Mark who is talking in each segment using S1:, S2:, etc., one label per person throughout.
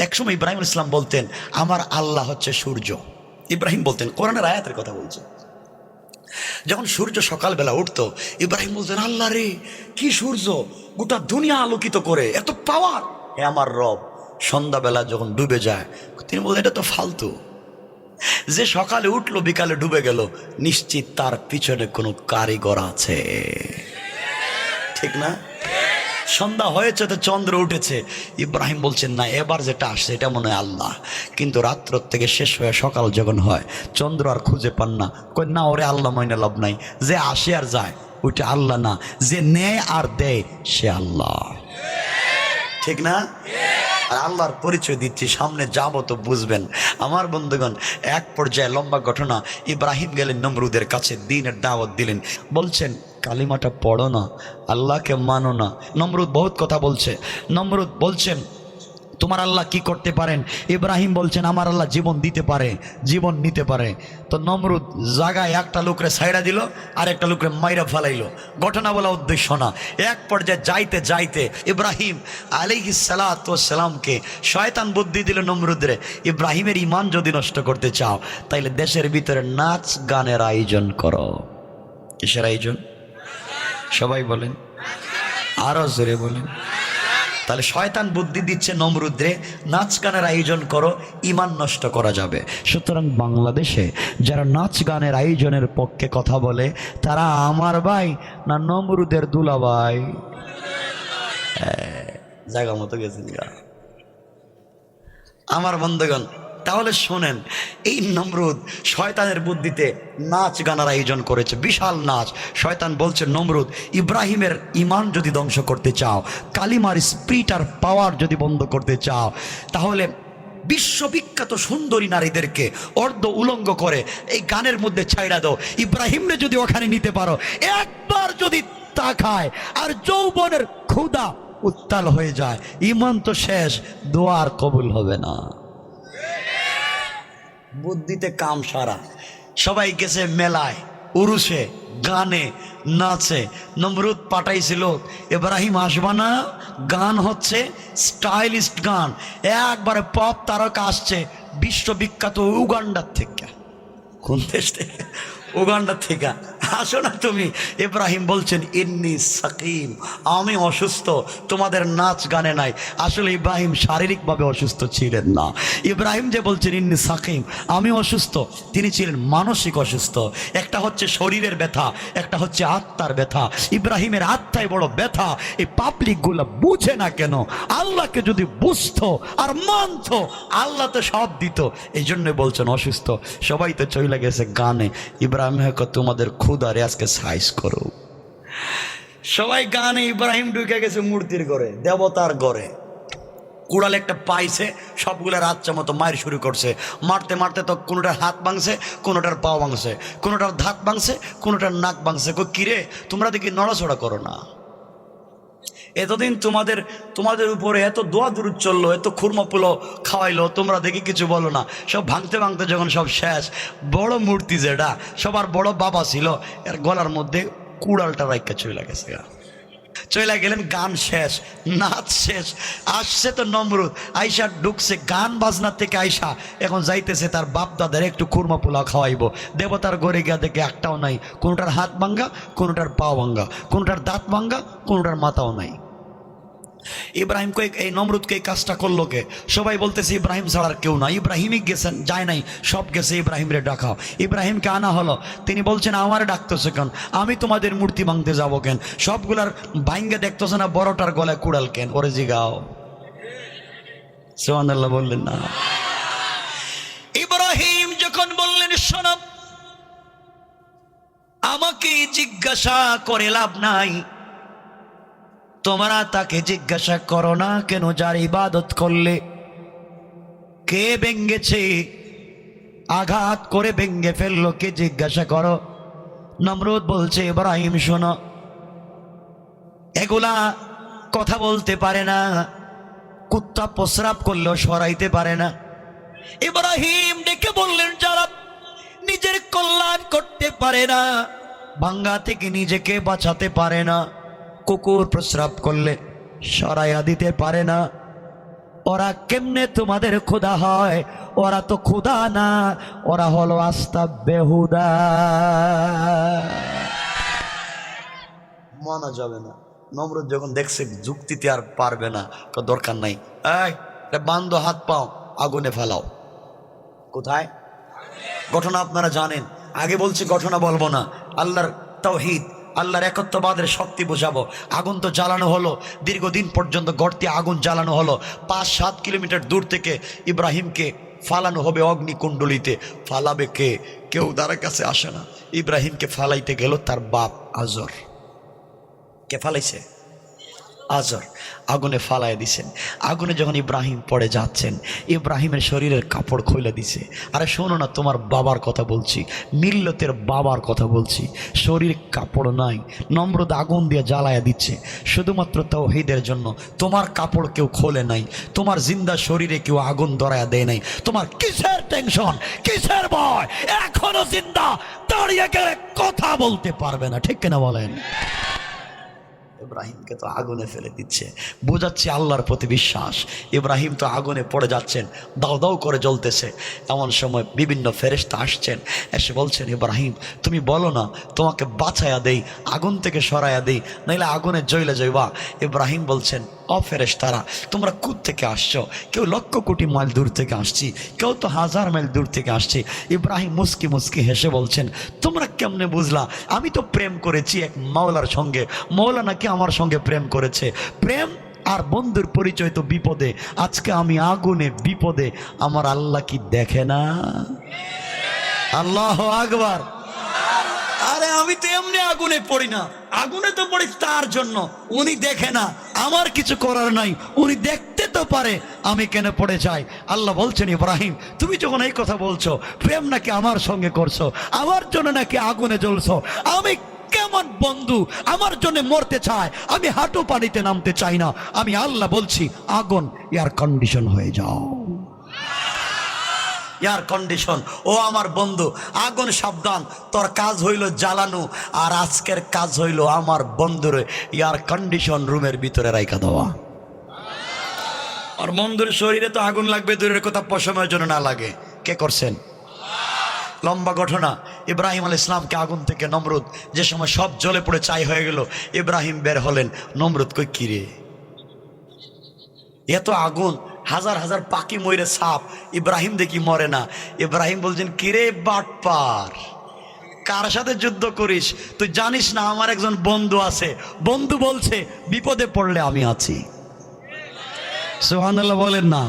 S1: একসময় ইব্রাহিম ইসলাম বলতেন, আমার আল্লাহ হচ্ছে সূর্য। ইব্রাহিম বলতেন, কোরআনের আয়াতের কথা বলছেন যখন সূর্য সকালবেলা উঠতো, ইব্রাহিম বলতেন, আল্লাহ রে, কি সূর্য? গোটা দুনিয়া আলোকিত করে, এত পাওয়ার হে আমার রব, সন্ধ্যাবেলা যখন ডুবে যায়, তিনি বলতেন, এটা তো ফালতু। যে সকালে উঠল, বিকালে ডুবে গেল, নিশ্চিত তার পিছনে কোনো কারিগর আছে। ঠিক না? সন্ধ্যা হয়েছে তো চন্দ্র উঠেছে। ইব্রাহিম বলছেন, না, এবার যেটা আসছে, এটা মনে হয় আল্লাহ। কিন্তু রাত্র থেকে শেষ হয়ে সকাল যখন হয়, চন্দ্র আর খুঁজে পান না। কই, না, ওরে আল্লাহ ময়না লাভ নাই। যে আসে আর যায়, ওইটা আল্লাহ না। যে নেয় আর দেয়, সে আল্লাহ। ঠিক না? আর আল্লাহর পরিচয় দিচ্ছি, সামনে যাব তো বুঝবেন। আমার বন্ধুগণ, এক পর্যায়ে লম্বা ঘটনা। ইব্রাহিম গেলেন নমরুদের কাছে, দিনের দাওয়াত দিলেন। বলছেন কালিমাটা পড়ো না, আল্লাহকে মানো না। নমরুদ বহুত কথা বলছে। নমরুদ বলছেন, তোমার আল্লাহ কি করতে পারেন? ইব্রাহিম বলছেন, আমার আল্লাহ জীবন দিতে পারে, জীবন নিতে পারে। তো নমরুদ জাগায় একটা লোকরে সাইরা দিল আর একটা লোকরে মাইরা ফালাইলো। ঘটনা বলা উদ্দেশ্য না। এক পর্যায়ে যাইতে যাইতে ইব্রাহিম আলিহি সালাতামকে শয়তান বুদ্ধি দিল নমরুদরে, ইব্রাহিমের ইমান যদি নষ্ট করতে চাও, তাইলে দেশের ভিতরে নাচ গানের আয়োজন করো। কিসের আয়োজন? সবাই বলেন আরও জোরে বলেন। তাহলে শয়তান বুদ্ধি দিচ্ছে নমরুদ্রে নাচ গানের আয়োজন করো ইমান নষ্ট করা যাবে। সুতরাং বাংলাদেশে যারা নাচ গানের আয়োজনের পক্ষে কথা বলে তারা আমার ভাই না নমরুদের দুলা ভাই হ্যাঁ, জায়গা মতো গেছেন আমার বন্ধুগণ তাহলে শোনেন, এই নমরুদ শয়তানের বুদ্ধিতে নাচ গানার আয়োজন করেছে, বিশাল নাচ। শয়তান বলছে, নমরুদ, ইব্রাহিমের ইমান যদি ধ্বংস করতে চাও, কালিমার স্প্রিট আর পাওয়ার যদি বন্ধ করতে চাও, তাহলে বিশ্ববিখ্যাত সুন্দরী নারীদেরকে অর্ধ উলঙ্গ করে এই গানের মধ্যে ছাইড়া দাও। ইব্রাহিমরে যদি ওখানে নিতে পারো, একবার যদি তাকায় আর যৌবনের ক্ষুদা উত্তাল হয়ে যায়। ইমান তো শেষ দোয়ার কবুল হবে না। বুদ্ধিতে কাম সারা। সবাই গেছে মেলায় উরুসে গানে, নাচে। নমরুদ পাঠাইছিল, এব্রাহিম, আসবা না? গান হচ্ছে স্টাইলিস্ট গান। একবারে পপ তারকা আসছে বিশ্ববিখ্যাত উগান্ডার থেকে। কোন দেশ থেকে? উগান্ডার থেকে। আসো না তুমি। ইব্রাহিম বলছেন, ইন্নি সাকিম, আমি অসুস্থ, তোমাদের নাচ গানে নাই। আসলে ইব্রাহিম শারীরিকভাবে অসুস্থ ছিলেন না। ইব্রাহিম যে বলছেন, ইন্নি সাকিম, আমি অসুস্থ। তিনি ছিলেন মানসিক অসুস্থ। একটা হচ্ছে শরীরের ব্যথা, একটা হচ্ছে আত্মার ব্যথা। ইব্রাহিমের আত্মায় বড় ব্যথা, এই পাবলিকগুলো বুঝে না কেন? আল্লাহকে যদি বুঝতো আর মানতো, আল্লাহ তো সব দিত। এই জন্য বলছেন, অসুস্থ। সবাই তো চলে গেছে গানে। ইব্রাহিম হ্যাঁ তোমাদের ক্ষুদারে আজকে সাইজ করো। সবাই গানে ইব্রাহিম ঢুকে গেছে মূর্তির ঘরে, দেবতার ঘরে। কুড়াল একটা পাইছে, সবগুলো রাচ্চা মতো মায়ের শুরু করছে। মারতে মারতে তো কোনোটার হাত ভাঙছে, কোনোটার পাও ভাঙছে, কোনোটার ধাত ভাঙছে, কোনোটার নাক ভাঙছে। কিরে, তোমরা দেখি নড়াচড়া করো না। এতদিন তোমাদের তোমাদের উপরে এত দোয়া দূর চলল, এত খুরমা পুলো খাওয়াইলো, তোমরা দেখি কিছু বলো না সব ভাঙতে ভাঙতে যখন সব শেষ, বড় মূর্তি যেটা, সবার বড় বাবা ছিল, এর গলার মধ্যে কুড়ালটা রাইকা চলে গেছে। চলে গেলেন, গান শেষ, নাচ শেষ, আসছে তো নমরুদ। আইসা ঢুকছে, গান বাজনার থেকে আইসা এখন যাইতেছে, তার বাপ দাদার একটু খুরমা পোলা খাওয়াইব। দেবতার গড়ে গিয়া দেখে একটাও নাই, কোনোটার হাত ভাঙ্গা, কোনোটার পা ভাঙ্গা, কোনোটার দাঁত ভাঙ্গা, কোনোটার মাথাও নাই। ইব্রাহিম কয়েক এই নমরুদকে এই কাজটা করল কে? সবাই বলতেছে, ইব্রাহিম ছাড়ার কেউ না ইব্রাহিমই গেছেন, যায় নাই। সব গেছে ইব্রাহিমরে ডাকাও ইব্রাহিমকে আনা হলো। তিনি বলছেন, আমার ডাকতেছে কেন? আমি তোমাদের মূর্তি ভাঙতে যাব কেন? সবগুলার ভাঙ্গে দেখতেছে না, বড়টার গলায় কুড়াল কেন? ওরে জিগাও। সোহানাল্লাহ বললেন না। ইব্রাহিম যখন বললেন, শোনো, আমাকে জিজ্ঞাসা করে লাভ নাই। তোমরা তাকে জিজ্ঞাসা করো না কেন যার ইবাদত করলে? কে ভেঙ্গেছে? আঘাত করে ভেঙ্গে ফেলল, কে জিজ্ঞাসা করো? নমরুদ বলছে, ইব্রাহিম, শোনো। এগুলা কথা বলতে পারে না, কুত্তা প্রস্রাব করলেও সরাইতে পারে না। ইব্রাহিম ডেকে বললেন, যারা নিজের কল্যাণ করতে পারে না, ভাঙ্গা থেকে নিজেকে বাঁচাতে পারে না। কুকুর প্রস্রাব করলে সরাইয়া দিতে পারে না। ওরা কেমনে তোমাদের খোদা হয়? ওরা তো খোদা না, ওরা হলো আস্তা বেহুদা। মানা যাবে না। নমরুদ যখন দেখছে যুক্তিতে আর পারবে না দরকার নাই। বান্ধ হাত পাও, আগুনে ফেলাও। কোথায়? ঘটনা আপনারা জানেন। আগে বলছি, ঘটনা বলব না। আল্লাহর তৌহিদ। আল্লাহর একত্ববাদের শক্তি বোঝাবো। আগুন তো জ্বালানো হলো, দীর্ঘদিন পর্যন্ত গর্তে আগুন জ্বালানো হলো। পাঁচ, সাত কিলোমিটার দূর থেকে ইব্রাহিমকে ফালানো হবে অগ্নিকুণ্ডলিতে। ফালাবে কে? কেউ দ্বারা কাছে আসে না। ইব্রাহিমকে ফালাইতে গেল তার বাপ আজর। কে ফালাইছে? আজর, আগুনে ফালায় দিছেন। আগুনে যখন ইব্রাহিম পড়ে যাচ্ছেন, ইব্রাহিমের শরীরের কাপড় খুলে দিছে। আরে শোনো না, তোমার বাবার কথা বলছি, মিল্লতের বাবার কথা বলছি। শরীর কাপড় নাই নম্রদ আগুন দিয়ে জ্বালায়া দিচ্ছে। শুধুমাত্র তাওহীদের জন্য, তোমার কাপড় কেউ খোলে নাই, তোমার জিন্দা শরীরে কেউ আগুন ধরায়া দেয় নাই। তোমার কিসের টেনশন কিসের ভয়? এখনও জিন্দা, দাঁড়িয়ে গেলে কথা বলতে পারবে না, ঠিক কিনা বলেন? ইব্রাহিমকে তো আগুনে ফেলে দিচ্ছে। বোঝাচ্ছে আল্লাহর প্রতি বিশ্বাস। ইব্রাহিম তো আগুনে পড়ে যাচ্ছেন দাও দাও করে জ্বলতেছে। এমন সময় বিভিন্ন ফেরেস্তা আসছেন, এসে বলছেন, ইব্রাহিম, তুমি বলো না, তোমাকে বাঁচায়া দেই, আগুন থেকে সরাইয়া দেই, নাইলে আগুনে জ্বলে যাইবা। ইব্রাহিম বলছেন অ ফেরেশতারা, তোমরা কুদ থেকে আসছো? কেউ লক্ষ কোটি মাইল দূর থেকে আসছি, কেউ তো হাজার মাইল দূর থেকে আসছি। ইব্রাহিম মুস্কি মুস্কি হেসে বলছেন, তোমরা কেমনে বুঝলা? আমি তো প্রেম করেছি এক মাওলার সঙ্গে। মৌলা নাকি আমার সঙ্গে প্রেম করেছে। প্রেম আর বন্ধুর পরিচয় তো বিপদে। আজকে আমি আগুনে বিপদে। আমার আল্লাহ কি দেখে না? আল্লাহ আকবার। আরে আমি তো এমনি আগুনে পড়ি না। আগুনে তো পড়ি তার জন্য। উনি দেখে না, আমার কিছু করার নাই। উনি দেখতে তো পারে আমি কেন পড়ে যাই। আল্লাহ বলছেন, ইব্রাহিম, তুমি যখন এই কথা বলছো, প্রেম নাকি আমার সঙ্গে করছ? আমার জন্য নাকি আগুনে জ্বলছো? আমি কেমন বন্ধু? আমার জন্য মরতে চায়। আমি হাঁটু পানিতে নামতে চাই না। আমি আল্লাহ বলছি, আগুন এয়ার কন্ডিশন হয়ে যাও। Air condition. ও আমার বন্ধু, আগুন সাবধান, তোর কাজ হইল জ্বালানো, আর আজকের কাজ হইল আমার বন্ধুর এয়ার কন্ডিশন রুমের ভিতরে রাইখা দেওয়া। আর বন্ধুর শরীরে তো আগুন লাগবে, দূরের কথা পশমের জন্য না লাগে। কে করছেন? লম্বা ঘটনা। ইব্রাহিম আল ইসলামকে আগুন থেকে নমরুদ, যে সময় সব জলে পড়ে চাই হয়ে গেল, ইব্রাহিম বের হলেন, নমরুদ কই, কিরে? এত আগুন হাজার হাজার পাখি ময়ূরে সাপ। ইব্রাহিম দেখি মরে না। ইব্রাহিম বলছেন, কিরে বাটপার, কার সাথে যুদ্ধ করিস? তুই জানিস না আমার একজন বন্ধু আছে। বন্ধু বলছে, বিপদে পড়লে আমি আছি। সোহানাল্লাহ বলেন না।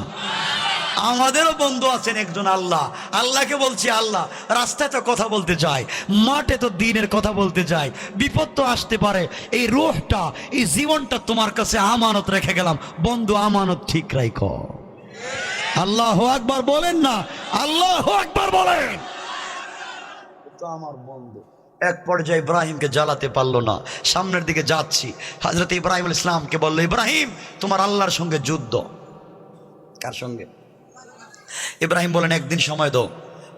S1: আমাদেরও বন্ধু আছেন একজন আল্লাহ। আল্লাহকে বলছি, আল্লাহ, রাস্তায় তো কথা বলতে চাই মাঠে তো দিনের কথা বলতে চাই বিপদ তো আসতে পারে, এই রোহটা, এই জীবনটা তোমার কাছে আমানত রেখে গেলাম। বন্ধু, আমানত ঠিক রাইখ। আল্লাহ একবার বলেন না, আল্লাহ একবার বলেন। তো আমার বন্ধু। এক পর্যায়ে ইব্রাহিমকে জ্বালাতে পারল না। সামনের দিকে যাচ্ছি। হজরত ইব্রাহিম ইসলামকে বলল, ইব্রাহিম, তোমার আল্লাহর সঙ্গে যুদ্ধ। কার সঙ্গে? ইব্রাহিম বলেন, একদিন সময় দাও।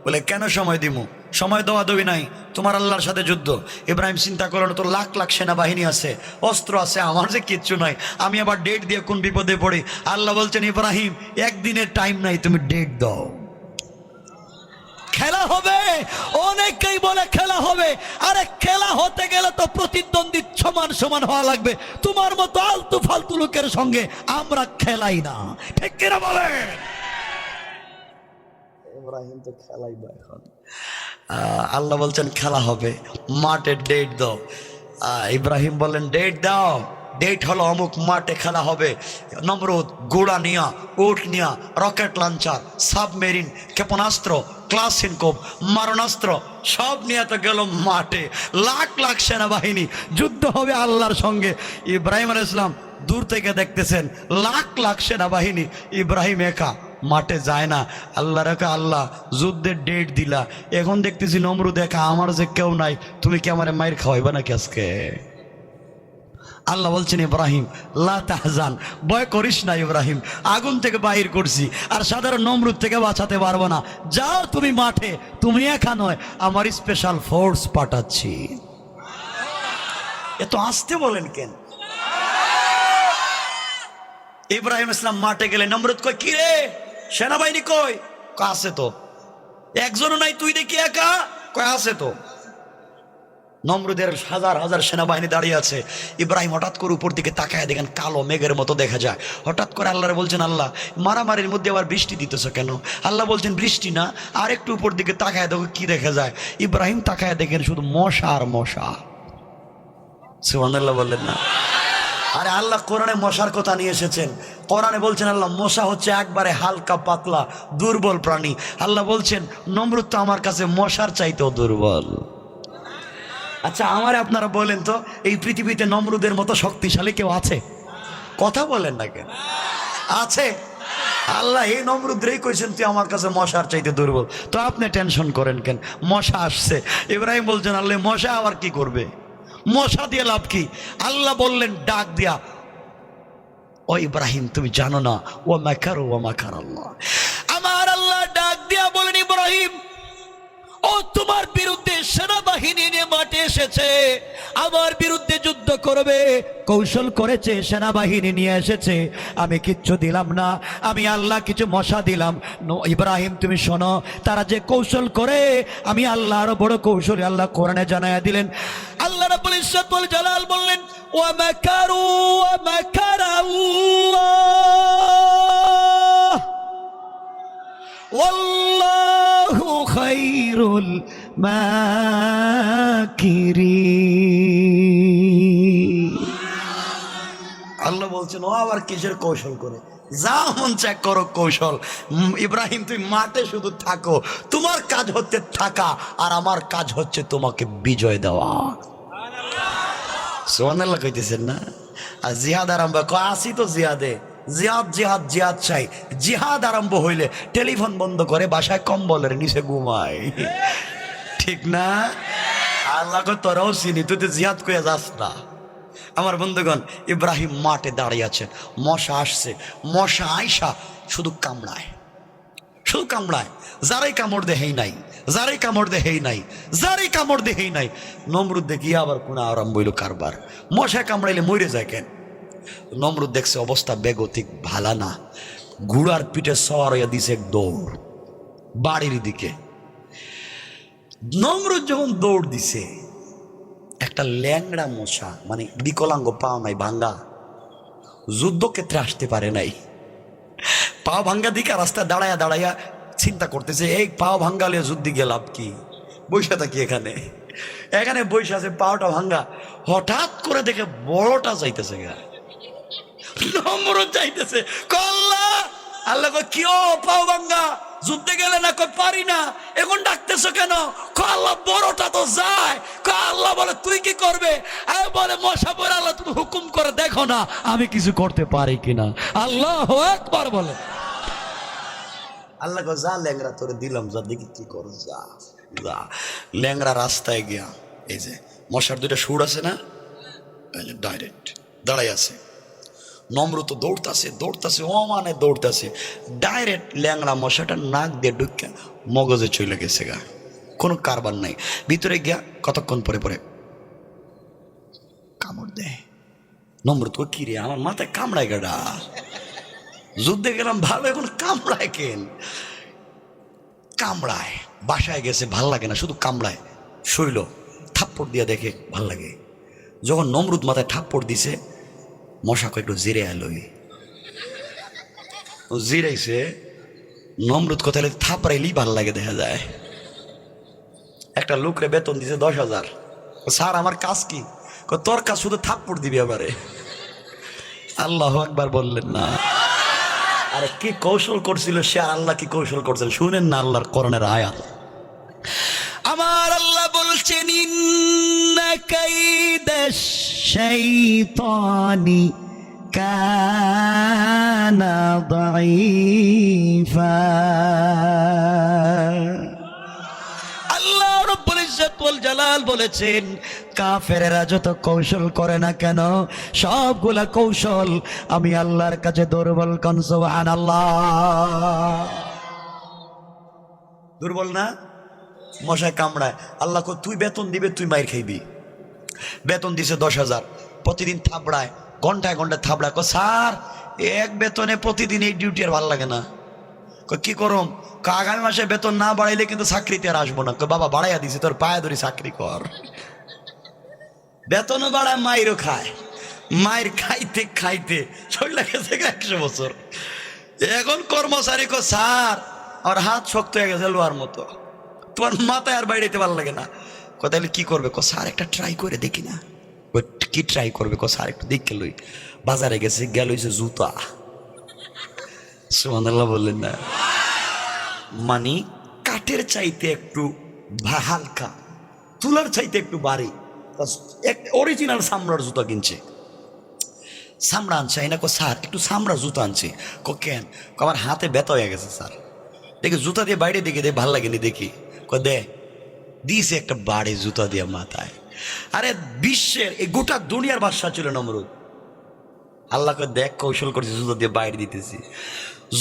S1: বলে, কেন সময় দিমু? সময় দেওয়া দেবি নাই। তোমার আল্লাহর সাথে যুদ্ধ। ইব্রাহিম চিন্তা করল তো লাখ লাখ সেনাবাহিনী আছে, অস্ত্র আছে, আমার যে কিচ্ছু নাই। আমি আবার ডেট দিয়ে কোন বিপদে পড়ি? আল্লাহ বলছেন, ইব্রাহিম, একদিনের টাইম নাই, তুমি ডেট দাও। খেলা হবে! অনেকেই বলে খেলা হবে। আরে, খেলা হতে গেলে তো প্রতিদ্বন্দ্বী সমান সমান হওয়া লাগবে। তোমার মতো আলতু ফালতু লোকের সঙ্গে আমরা খেলাই না। ঠিক কিনা বলেন? ইব্রাহিম তো খেলাই বা এখন। আল্লাহ বলছেন, খেলা হবে। মাঠে ডেট দাও। ইব্রাহিম বলেন ডেট দাও। ডেট হলো অমুক মাঠে খেলা হবে। নমরুদ, গোড়া নিয়া, উট নিয়া রকেট লঞ্চার সাবমেরিন ক্ষেপণাস্ত্র ক্লাস ইনকোপ মারণাস্ত্র, সব নিয়ে তো গেল মাঠে। লাখ লাখ সেনাবাহিনী, যুদ্ধ হবে আল্লাহর সঙ্গে। ইব্রাহিম আল ইসলাম দূর থেকে দেখতেছেন, লাখ লাখ সেনাবাহিনী, ইব্রাহিম একা। মাঠে যায় না। আল্লাহ রেখা আল্লাহ, যুদ্ধের ডেট দিলা। এখন দেখতেছি নমরু দেখা আমার যে কেউ নাই, তুমি কি আমার মায়ের খাওয়াইবা নাকি আজকে? আল্লাহ বলছেন, ইব্রাহিম, লা তাহজান, ভয় করিস না ইব্রাহিম, আগুন থেকে বাহির করছি, আর সাধারণ নমরুদ থেকে বাঁচাতে পারব না। যাও তুমি মাঠে, তুমি একা নয়, আমার স্পেশাল ফোর্স পাঠাচ্ছি। এত আসতে বলেন কেন? ইব্রাহিম ইসলাম মাঠে গেলে, নমরুদ কয়, কি রে? সেনাবাহিনী কই? কয়, আছে তো। একজনও নাই তুই দেখি একা? কয় আছে তো। নমরুদের হাজার হাজার সেনাবাহিনী দাঁড়িয়ে আছে। ইব্রাহিম হঠাৎ করে উপর দিকে তাকায় দেখেন কালো মেঘের মতো দেখা যায়। হঠাৎ করে আল্লাহরে বলছেন আল্লাহ মারামারির মধ্যে আবার বৃষ্টি দিতেছ কেন? আল্লাহ বলছেন বৃষ্টি না আর একটু উপর দিকে তাকায় দেখো কি দেখা যায়। ইব্রাহিম তাকায় দেখেন শুধু মশা আর মশা। সুবহানাল্লাহ বললেন না। আরে আল্লাহ কোরআনে মশার কথা নিয়ে এসেছেন। কোরআনে বলছেন, আল্লাহ মশা হচ্ছে একবারে হালকা, পাতলা, দুর্বল প্রাণী। আল্লাহ বলছেন, নমরুদ তো আমার কাছে মশার চাইতেও দুর্বল। আচ্ছা আমার আপনারা বলেন তো, এই পৃথিবীতে নমরুদের মতো শক্তিশালী কেউ আছে? কথা বলেন না কেন? আছে? আল্লাহ, এই নমরুদ্রেই কইছেন, তুই আমার কাছে মশার চাইতে দুর্বল। তো আপনি টেনশন করেন কেন? মশা আসছে। ইব্রাহিম বলছেন, আল্লাহ, মশা আবার কি করবে? মশা দিয়ে লাভ কি? আল্লাহ বললেন, ডাক দিয়া ও ইব্রাহিম, তুমি জানো না ও মাকার ও মাকার আল্লাহ আমার আল্লাহ ডাক দিয়া বলেন, ইব্রাহিম ও তোমার বিরুদ্ধে সেনাবাহিনী নিয়ে মাঠে এসেছে। আমার বিরুদ্ধে যুদ্ধ করবে, কৌশল করেছে, সেনাবাহিনী নিয়ে এসেছে। আমি কিচ্ছু দিলাম না, আমি আল্লাহ কিছু মশা দিলাম। ইব্রাহিম, তুমি শোনো, তারা যে কৌশল করে, আমি আল্লাহ আরও বড় কৌশল আল্লাহ কোরআনে জানাইয়া দিলেন। আল্লাহ রাব্বুল ইজ্জতুল জালাল বললেন, ওয়া মাকারু, ওয়া ওয়াল্লাহু খাইরুল মাকিরিন আল্লাহ বলছেন, ও আবার কিসের কৌশল করে? যা মন চেক করো কৌশল। ইব্রাহিম, তুই মাঠে শুধু থাকো। তোমার কাজ হচ্ছে থাকা, আর আমার কাজ হচ্ছে তোমাকে বিজয় দেওয়া। সোহানাল্লাহ কইতেছেন না? আর জিহাদ আরম্ভ আসি তো জিহাদে। জিহাদ জিহাদ জিহাদ চাই। জিহাদ আরম্ভ হইলে টেলিফোন বন্ধ করে বাসায় কম্বলের নিচে ঘুমায়। ঠিক না? আল্লাহ তোরাও চিনি, তুই তো জিহাদ কয়ে যাস না। আমার বন্ধুগণ, ইব্রাহিম মাঠে দাঁড়িয়ে আছেন। মশা আসছে। মশা আইসা শুধু কামড়ায়। শুধু কামড়ায়। যারাই কামড় দেহেই নাই, যারাই কামড় দেহেই নাই, যারাই কামড় দেহেই নাই। নমরুদ দেখি আবার কোন আরম্ভ হইল কারবার। মশা কামড়াইলে মরে যায় কেন? নমরুদ দেখছে অবস্থা বেগতিক, ভালা না। ঘোড়ার পিঠে সওয়ার হইয়া দিছে এক দৌড়, বাড়ির দিকে। নমরুদ যখন দৌড় দিছে, একটা ল্যাংড়া মশা মানে বিকলাঙ্গ পাও নাই, ভাঙ্গা, যুদ্ধক্ষেত্রে আসতে পারে নাই। পা ভাঙ্গা দিকে রাস্তায় দাঁড়ায়া দাঁড়াইয়া চিন্তা করতেছে, এই পাও ভাঙ্গালে যুদ্ধে গেলাম কি? বৈশা থাকি এখানে? এখানে বৈশা আছে, পাওটা ভাঙ্গা। হঠাৎ করে দেখে বড়টা যাইতেছে গা। নম্র যাইতেছে কল্লা! আল্লাহ কি ও পাও ভাঙ্গা যুদ্ধে গেলে না কই পারি না। এখন ডাকতেছো কেন? কয়, আল্লাহ বড়টা তো যায়। কয়, আল্লাহ বলে তুই কি করবে? আমি বলে মশা পরে আল্লাহ তুমি হুকুম করে দেখো না আমি কিছু করতে পারি কিনা। আল্লাহ একবার বলে। আল্লাহ যা ল্যাংরা তোরে দিলাম যা দেখি কি করো যা যা। ল্যাংরা রাস্তায় গিয়া এই যে মশার দুইটা সুর আছে না? ডাইরেক্ট দাঁড়াই আছে। নম্র তো দৌড়তাছে দৌড়তাছে ও মানে দৌড়তাছে। ডাইরেক্ট ল্যাংড়া মশাটা নাক দিয়ে ঢুকে মগজে চলে গেছে গা। কোনো কারবার নাই। ভিতরে গিয়া কতক্ষণ পরে পরে কামড় দেয়। নম্র তো কি রে, আমার মাথায় কামড়ায় গাডা যুদ্ধে গেলাম, ভালো, এখন কামড়ায় কেন? কামড়ায়। বাসায় গেছে, ভালো লাগে না, শুধু কামড়ায়। শৈল থাপ্পড় দিয়া দেখে ভালো লাগে। যখন নমরুদ মাথায় থাপ্পড় দিছে মশা একটু জিরে আলোই ও জিরাইছে, নমরুদ কোথায় থাপড়াইলি ভালো লাগে দেখা যায়। একটা লোকরে বেতন দিছে দশ হাজার। স্যার, আমার কাজ কি? তোর কাজ শুধু থাপ্পড় দিবি এবারে আল্লাহ একবার বললেন না। আরে কি কৌশল করছিল সে আর আল্লাহ কি কৌশল করছেন? শুনেন না আল্লাহর করণের আয়াত। আমার আল্লাহ বলছেন ইন্না কানা দাঈফা আল্লাহ রব্বুল ইজ্জত ওয়াল জালাল বলেছেন, কাফেরেরা যত কৌশল করে না কেন, সবগুলা কৌশল আমি আল্লাহর কাছে দুর্বল কন, সুবহানাল্লাহ। দুর্বল না? মশায় কামড়ায়। আল্লাহ তুই বেতন দিবে, তুই মাইর খাইবি। বেতন দিছে দশ হাজার। প্রতিদিন থাবড়ায় ঘন্টায় ঘন্টায় থাবড়ায় কো স্যার, এক বেতনে প্রতিদিন এই ডিউটি আর ভালো লাগে না। কি করম? আগামী মাসে বেতন না বাড়াইলে কিন্তু চাকরিতে আর আসব না। বাবা, বাড়াইয়া দিছি, তোর পায়ে ধরি চাকরি কর। বেতনও বাড়ায় মায়েরও খায়। মায়ের খাইতে খাইতে শরীর গেছে একশো বছর। এখন কর্মচারী কো স্যার, আমার হাত শক্ত হয়ে গেছে লোহার মতো। তোমার মাথায় আর বাইরেতে ভালো লাগে না। তাহলে কি করবে? কো স্যার, একটা ট্রাই করে দেখি না। কি ট্রাই করবে? কো স্যার, একটু দেখে লই। বাজারে গেছে, গেল হইছে জুতা। সুমানাল্লাহ বললেন না। মানে কাঠের চাইতে একটু হালকা, তুলার চাইতে একটু বাড়ি। এক অরিজিনাল সামরার জুতা কিনছে। সামরা আনছে না কো স্যার, একটু সামরা জুতা আনছে। কো কেন? আমার হাতে ব্যথা হয়ে গেছে, স্যার। দেখি জুতা দিয়ে বাইরে দিকে দে, ভালো লাগেনি দেখি। কো দে। দিয়েছে একটা বাড়ি জুতা দিয়ে মাথায়। আরে বিশ্বের এই গোটা দুনিয়ার বাদশা ছিল নমরুদ। আল্লাহকে দেখ কৌশল করেছে, জুতা দিয়ে বাইরে দিতেছি।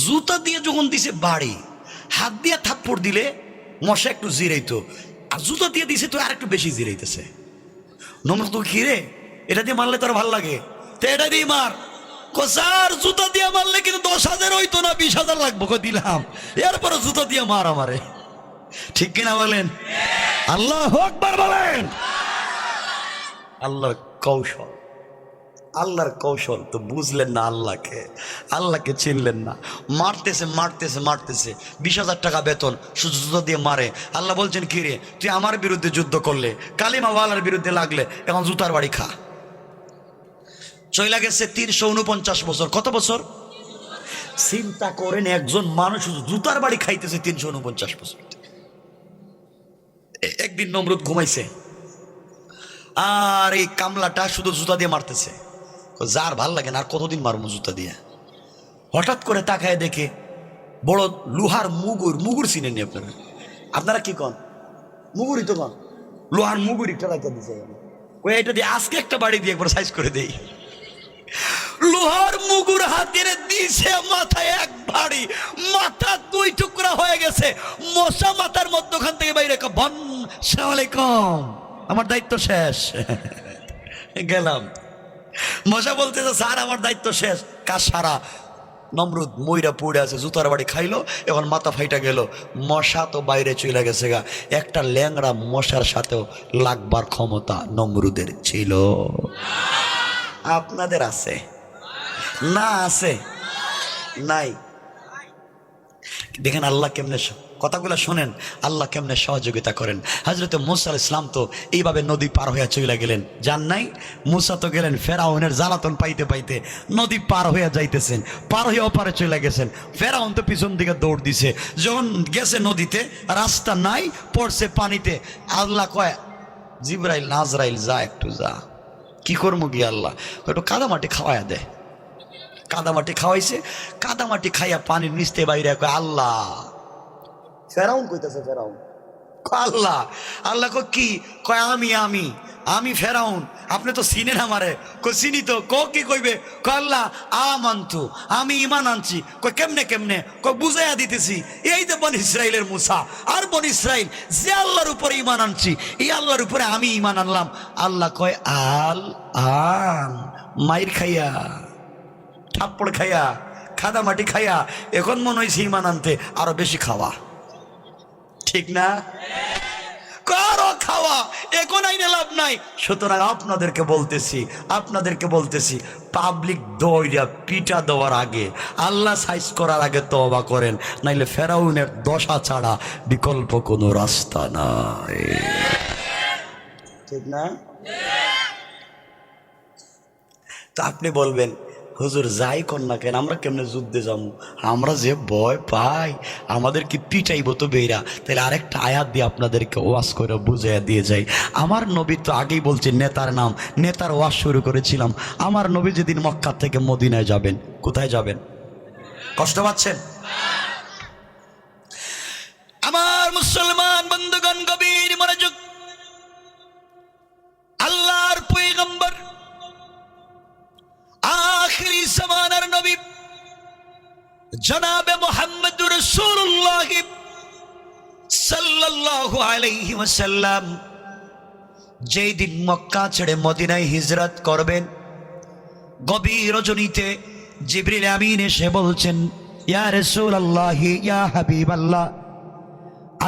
S1: জুতা দিয়ে যখন দিছে বাড়ি, হাত দিয়ে থাপ্পড় দিলে মশা একটু জিরাইতো, আর জুতা দিয়ে দিছে তো আর একটু বেশি জিরাইতেছে। নম্র তো কি রে? এটা দিয়ে মারলে তোর ভালো লাগে? তো এটা দিয়ে মার। কোসার জুতা দিয়ে মারলে কিন্তু দশ হাজার হইতো না, বিশ হাজার লাগবো। দিলাম। এরপরে জুতা দিয়ে মার আমারে। ঠিক কিনা বলেন? আল্লাহ আকবার বলেন। আল্লাহর কৌশল। আল্লাহর কৌশল তো বুঝলেন না আল্লাহকে। আল্লাহকে চিনলেন না। মারতেছে মারতেছে মারতেছে। বিশ হাজার টাকা বেতন জুতো দিয়ে মারে। আল্লাহ বলছেন, কি রে, তুই আমার বিরুদ্ধে যুদ্ধ করলে, কালিমাওয়ালার বিরুদ্ধে লাগলে, এখন জুতার বাড়ি খা। চইলা গেছে তিনশো উনপঞ্চাশ বছর। কত বছর? চিন্তা করেন, একজন মানুষ জুতার বাড়ি খাইতেছে তিনশো উনপঞ্চাশ বছর। একদিন নমরুদ ঘুমাইছে। আর এই কামলাটা শুধু জুতা দিয়ে মারতেছে। যার ভালো লাগে না, আর কতদিন মারবো জুতা দিয়ে? হঠাৎ করে তাকায় দেখে বড় লোহার মুগুর মুগুর চিনেননি আপনারা? আপনারা কি কন? মুগুরই তো কন। লোহার মুগুর একটা রাখা দিছে। ওই এটা দিয়ে আজকে একটা বাড়ি দিয়ে একবার সাইজ করে দেই। লোহার মুগুর হাতের দিছে মাথায় এক ভারী, মাথা দুই টুকরা হয়ে গেছে। মশা মাথার মধ্যখান থেকে বাইরে ক- বন সালাম আলাইকুম আমার দায়িত্ব শেষ। গেলাম। মশা বলতেছে স্যার, আমার দায়িত্ব শেষ। কাজ সারা। নমরুদ ময়রা পড়ে আছে, জুতার বাড়ি খাইলো, এখন মাথা ফাইটা গেল। মশা তো বাইরে চলে গেছে গা। একটা ল্যাংড়া মশার সাথেও লাগবার ক্ষমতা নমরুদের ছিল। আপনাদের আছে? না আছে? নাই। দেখেন আল্লাহ কেমনে কথাগুলো শোনেন, আল্লাহ কেমনে সহযোগিতা করেন। হজরত মুসা ইসলাম তো এইভাবে নদী পার হয়ে চলে গেলেন। জান নাই? মুসা তো গেলেন ফেরাউনের জ্বালাতন পাইতে পাইতে নদী পার হয়ে যাইতেছেন, পার হয়ে ওপারে চলে গেছেন। ফেরাউন তো পিছন দিকে দৌড় দিছে। যখন গেছে নদীতে, রাস্তা নাই, পড়ছে পানিতে, আল্লাহ কয়, জিব্রাইল, নাজরাইল, যা একটু যা। কি করব গিয়ে আল্লাহ? একটু কাদামাটি খাওয়ায়া দেয় কাদামাটি খাওয়াইছে কাদামাটি খাইয়া পানির নিচতে বাইরে কয়, আল্লাহ ফেরাউন কইতেছে ফেরাউন। আল্লাহ আল্লাহ কি? কয় আমি আমি আমি ফেরাউন, আপনি তো চিনেন আমারে। কই চিনি তো ক কি কইবে? কয় আল্লাহ, আমান্তু, আমি ইমান আনছি। কয় কেমনে কেমনে? ক বুঝাইয়া দিতেছি, এই যে বন ইসরাইলের মুসা আর বন ইসরাইল, যে আল্লাহর উপরে ইমান আনছি, এই আল্লাহর উপরে আমি ইমান আনলাম। আল্লাহ কয়, আল, আন, মাইর খাইয়া, থাপ্পড় খাইয়া খাদা মাটি খাইয়া, এখন মনে হয়েছে ইমান আনতে আরও বেশি খাওয়া। ঠিক না? কারও খাওয়া এখন আইনে লাভ নাই। সুতরাং আপনাদেরকে বলতেছি আপনাদেরকে বলতেছি পাবলিক দইরা পিটা দেওয়ার আগে, আল্লাহ সাইজ করার আগে তবা করেন, নাইলে ফেরাউনের দশা ছাড়া বিকল্প কোনো রাস্তা নাই। ঠিক না? তা আপনি বলবেন হুজুর যাই কর না কেন, আমরা কেমনে যুদ্ধে যাব? আমরা যে ভয় পাই, আমাদের কি পিটাইব তো বেরা তাহলে আরেকটা আয়াত দিয়ে আপনাদেরকে ওয়াজ করে বুঝাইয়া দিয়ে যাই। আমার নবী তো আগেই বলছে নেতার নাম, নেতার ওয়াজ শুরু করেছিলাম। আমার নবী যেদিন মক্কা থেকে মদিনায় যাবেন, কোথায় যাবেন? কষ্ট পাচ্ছেন? আমার মুসলমান বন্ধুগণ, গভীর মনোযোগ। আল্লাহর পয়গম্বর আখরি জামানার নবী জনাবে মোহাম্মদ রসুল্লাহ সাল্লাল্লাহু আলাইহি ওয়াসাল্লাম যেই দিন মক্কা ছেড়ে মদিনায় হিজরত করবেন, গভীর রজনীতে জিবরিল আমিন এসে বলছেন, ইয়া রসুল আল্লাহ ইয়া হাবিব আল্লাহ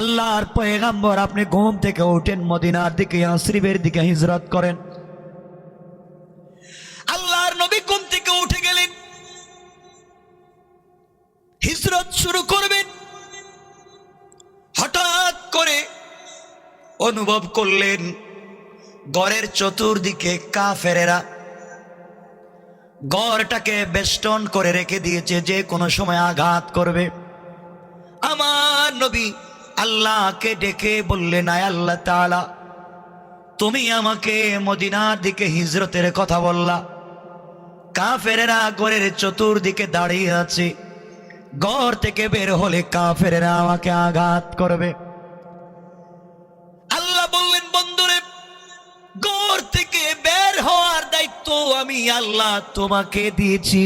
S1: আল্লাহর পয়গাম্বর আপনি ঘুম থেকে ওঠেন মদিনার দিকে আশ্রিবের দিকে হিজরত করেন। হিজরত শুরু করবেন। হঠাৎ করে অনুভব করলেন, গড়ের চতুর্দিকে কাফেরেরা গড়টাকে বেষ্টন করে রেখে দিয়েছে, যে কোনো সময় আঘাত করবে। আমার নবী আল্লাহকে ডেকে বললেন, আয় আল্লাহ তাআলা, তুমি আমাকে মদিনার দিকে হিজরতের কথা বললা। কাফেরেরা গড়ের চতুর্দিকে দাঁড়িয়ে আছে। গড় থেকে বের হলে কাফেরেরা আমাকে আঘাত করবে। আল্লাহ বললেন, বন্ধুরে, গড় থেকে বের হওয়ার দায়িত্ব আমি আল্লাহ তোমাকে দিয়েছি।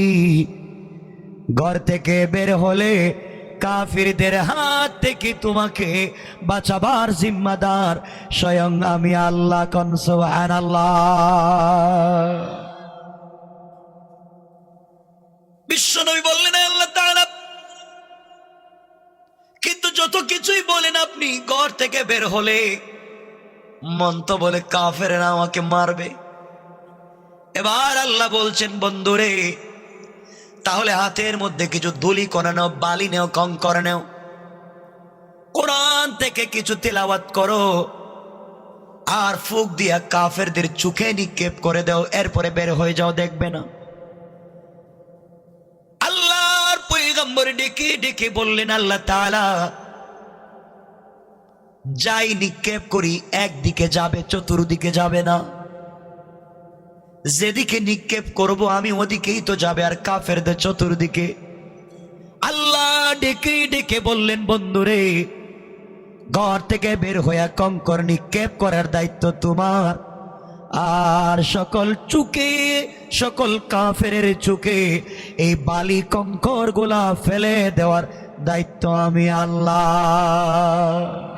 S1: ঘর থেকে বের হলে কাফিরদের হাত থেকে তোমাকে বাঁচাবার জিম্মাদার স্বয়ং আমি আল্লাহ কনসোহান আল্লাহ বিশ্বনবী বললেন আল্লাহ কিন্তু যত কিছুই বলেন আপনি, ঘর থেকে বের হলে মন তো বলে কাফেরেরা আমাকে মারবে। এবার আল্লাহ বলছেন, বন্ধুরে, তাহলে হাতের মধ্যে কিছু দুলি করে নাও, বালি নেও, কঙ্কর নেও। কোরআন থেকে কিছু তেলাওয়াত করো আর ফুক দিয়া কাফেরদের চোখে নিক্ষেপ করে দাও, এরপরে বের হয়ে যাও, দেখবে না। আল্লাহর পৈগম্বর ডেকে ডেকে বললেন, আল্লাহ তাআলা যাই নিক্ষেপ করি, একদিকে যাবে, চতুর্দিকে যাবে না। যেদিকে নিক্ষেপ করব আমি, ওদিকেই তো যাবে, আর কাফেরদের চতুর্দিকে। আল্লাহ ডেকে ডেকে বললেন, বন্ধুরে, ঘর থেকে বের হইয়া কঙ্কর নিক্ষেপ করার দায়িত্ব তোমার। আর সকল চুকে, সকল কাফের চুকে, এই বালি কঙ্কর গোলা ফেলে দেওয়ার দায়িত্ব আমি আল্লাহ।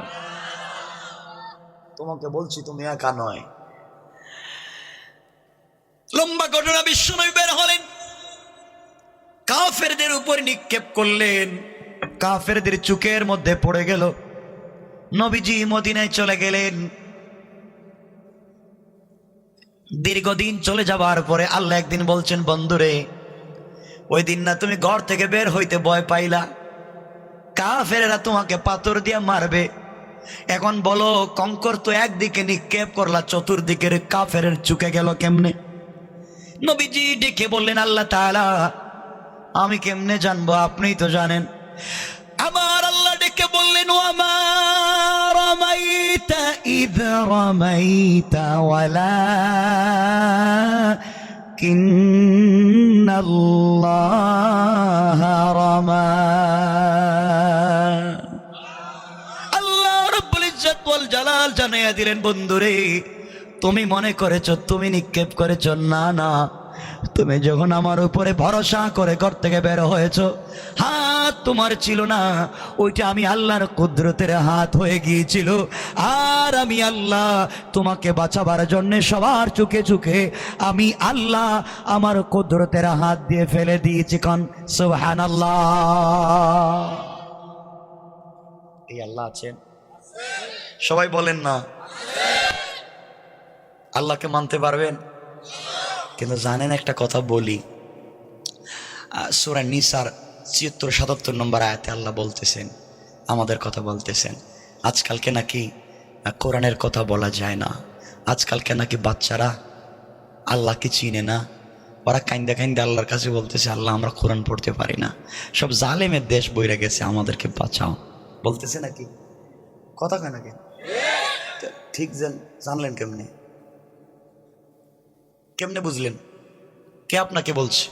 S1: তোমাকে বলছি তুমি একা নয়। লম্বা ঘটনা বিশ্বনবী বের হলেন। কাফেরদের উপর নিক্ষেপ করলেন। কাফেরদের চুকের মধ্যে পড়ে গেল। নবীজি মদিনায় চলে গেলেন। দীর্ঘদিন চলে যাবার পরে আল্লাহ একদিন বলছেন বন্ধুরে ওই দিন না তুমি ঘর থেকে বের হইতে ভয় পাইলা। কাফেরেরা তোমাকে পাথর দিয়ে মারবে। এখন বলো, কঙ্কর তো একদিকে নিক্ষেপ করলা, চতুর্দিকের কাফের চুকে গেল কেমনে? নবীজি ডেকে বললেন, আল্লাহ তাআলা, আমি কেমনে জানব, আপনিই তো জানেন। আমার আল্লাহ ডেকে বললেন ও আমার রমাইতা ইদ রমা। জালাল জানাইয়া দিলেন, বন্ধুরে, তুমি মনে করেছ, তুমি নিক্ষেপ করেছ? না না। তুমি যখন আমার উপরে ভরসা করে ঘর থেকে বের হয়েছো, হাত তোমার ছিল না। ওইটা আমি আল্লাহর কুদরতের হাত হয়ে গিয়েছিল। আর আমি আল্লাহ তোমাকে বাঁচাবার জন্য সবার চুকে চুকে আমি আল্লাহ আমার কুদরতের হাত দিয়ে ফেলে দিয়েছি কন। সুবহান আল্লাহ এই আল্লাহ আছেন। সবাই বলেন না। আল্লাহকে মানতে পারবেন? কিন্তু জানেন একটা কথা বলি। সুরা নিসার ছিয়াত্তর, সাতাত্তর নম্বর আয়াতে আল্লাহ বলতেছেন, আমাদের কথা বলতেছেন, আজকালকে নাকি কোরআনের কথা বলা যায় না। আজকালকে নাকি বাচ্চারা আল্লাহকে চিনে না। ওরা কাইন্দা কাইন্দা আল্লাহর কাছে বলতেছে, আল্লাহ, আমরা কোরআন পড়তে পারি না। সব জালেমের দেশ বইরা গেছে আমাদেরকে বাঁচাও। বলতেছে নাকি? কথা কয় নাকি ঠিক জান- জানলেন কেমনে? কেমনে বুঝলেন? কে আপনাকে বলছে?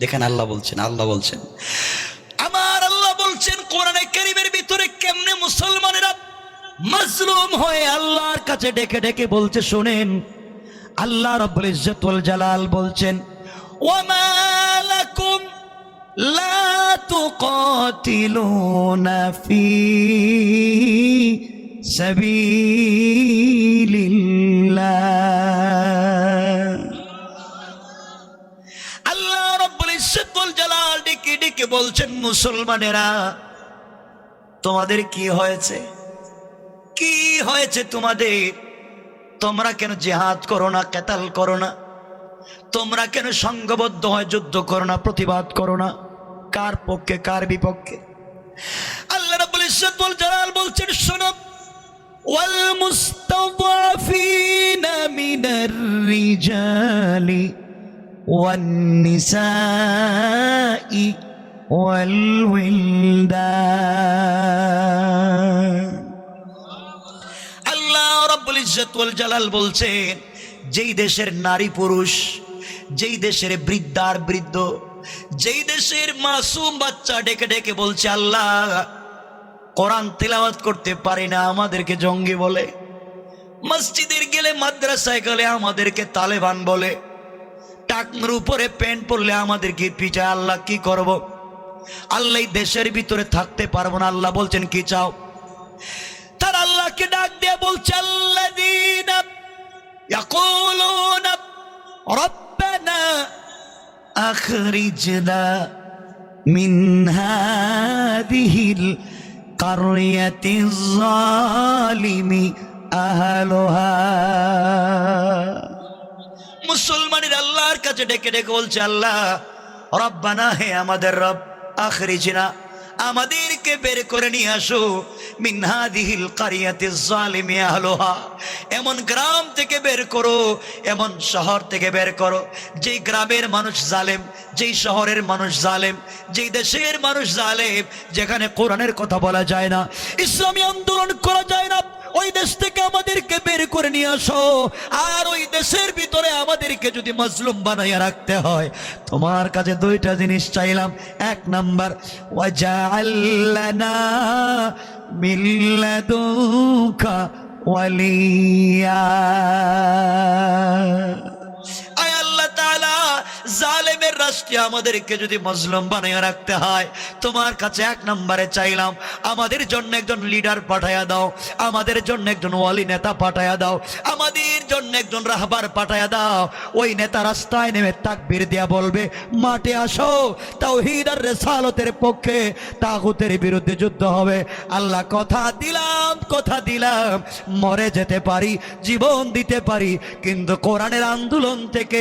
S1: দেখেন আল্লাহ বলছেন আল্লাহ বলছেন। আমার আল্লাহ বলছেন, কোরআনে কারিমের ভিতরে কেমনে মুসলমানেরা মাজলুম হয়ে আল্লাহর কাছে ডেকে ডেকে বলছে, শোনেন, আল্লাহ রব্বুল ইজ্জত ওয়াল জালাল বলছেন, ওয়ামা লাকুম লা তুকাতিলুনা ফি আল্লাহ রব্বুল ইজ্জত জালাল ডেকে বলছেন, মুসলমানেরা, তোমাদের কি হয়েছে? কি হয়েছে তোমাদের? তোমরা কেন জেহাদ করো না, কেতাল করো না? তোমরা কেন সংঘবদ্ধ হয়, যুদ্ধ করো না, প্রতিবাদ করো না? কার পক্ষে, কার বিপক্ষে? আল্লাহ রাব্বুল জালাল বলছেন, শোনো রিজালি ওয়ান নিসাই ওয়াল উইলদান আল্লাহ রাব্বুল ইজ্জত ওয়াল জালাল বলছেন, যেই দেশের নারী পুরুষ, যেই দেশের বৃদ্ধার বৃদ্ধ, যেই দেশের মাসুম বাচ্চা ডেকে ডেকে বলছে, আল্লাহ কোরআন তেলাওয়াত করতে পারি না, আমাদেরকে জঙ্গি বলে। মসজিদের গেলে, মাদ্রাসায় গেলে আমাদেরকে তালেবান বলে। টাকনুর উপরে প্যান্ট পরলে আমাদেরকে পিঠা আল্লাহ কি করব? আল্লাহ দেশের ভিতরে থাকতে পারব না, আল্লাহ বলছেন কি চাও? তার আল্লাহকে ডাক দিয়ে বলছে মিন হাদিহিল الظالم أهلها. মুসলমানের আল্লাহর কাছে ডেকে ডেকে বলছে, আল্লাহ, রব্বানা হে আমাদের রব, আখরিজনা। আমাদেরকে বের করে নিয়ে আসো। মিনহাদিহিল কারিয়াতে জালিমে আলোহা এমন গ্রাম থেকে বের করো, এমন শহর থেকে বের করো, যেই গ্রামের মানুষ জালেম, যেই শহরের মানুষ জালেম, যেই দেশের মানুষ জালেম, যেখানে কোরআনের কথা বলা যায় না, ইসলামী আন্দোলন করা যায় না। ওই দেশ থেকে আমাদেরকে বের করে নিয়ে আসো। আর ওই দেশের ভিতরে আমাদেরকে যদি মজলুম বানাইয়া রাখতে হয়, তোমার কাছে দুইটা জিনিস চাইলাম। এক নাম্বার মিল্লাদুকা ওয়ালিয়া। জালেমের রাষ্ট্রে আমাদেরকে যদি মজলুম বানিয়ে রাখতে হয়, তোমার কাছে এক নম্বরে চাইলাম, আমাদের জন্য একজন লিডার পাঠায়া দাও, আমাদের জন্য একজন ওয়ালি নেতা পাঠায়া দাও, আমাদের জন্য একজন রাহবার পাঠায়া দাও। ওই নেতা রাস্তায় নেমে তাকবীর দিয়া বলবে, মাঠে আসো, তাওহীদ আর রেসালতের পক্ষে তাগুতের বিরুদ্ধে যুদ্ধ হবে। আল্লাহ, কথা দিলাম কথা দিলাম, মরে যেতে পারি, জীবন দিতে পারি, কিন্তু কোরআনের আন্দোলন থেকে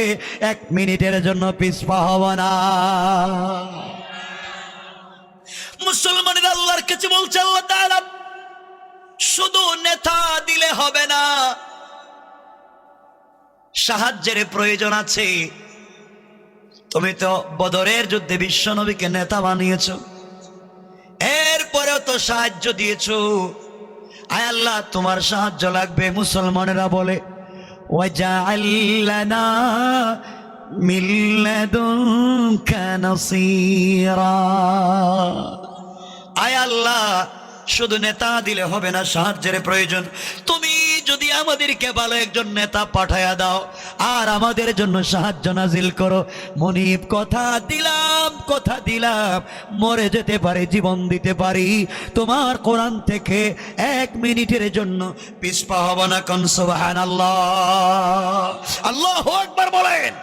S1: এক মিনিটের জন্য পিছপা হব না মুসলমানের আল্লাহর কাছে বলছে, আল্লাহ তাআলা, শুধু নেতা দিলে হবে না, সাহায্যের প্রয়োজন আছে। তুমি তো বদরের যুদ্ধে বিশ্ব নবীকে নেতা বানিয়েছো। এরপরেও তো সাহায্য দিয়েছ। আয় আল্লাহ, তোমার সাহায্য লাগবে, মুসলমানেরা বলে। ওয়াজআল্লানা মিন লাদুনকা নাসীরা আয় আল্লাহ, শুধু নেতা দিলে হবে না সাহায্যের প্রয়োজন। তুমি যদি আমাদেরকে ভালো একজন নেতা পাঠায়া দাও, আর আমাদের জন্য সাহায্য নাজিল করো। মনিব, কথা দিলাম কথা দিলাম, মরে যেতে পারে, জীবন দিতে পারি। তোমার কোরআন থেকে এক মিনিটের জন্য পিসপা হব না কনসবাহান আল্লাহ আল্লাহ একবার বলেন।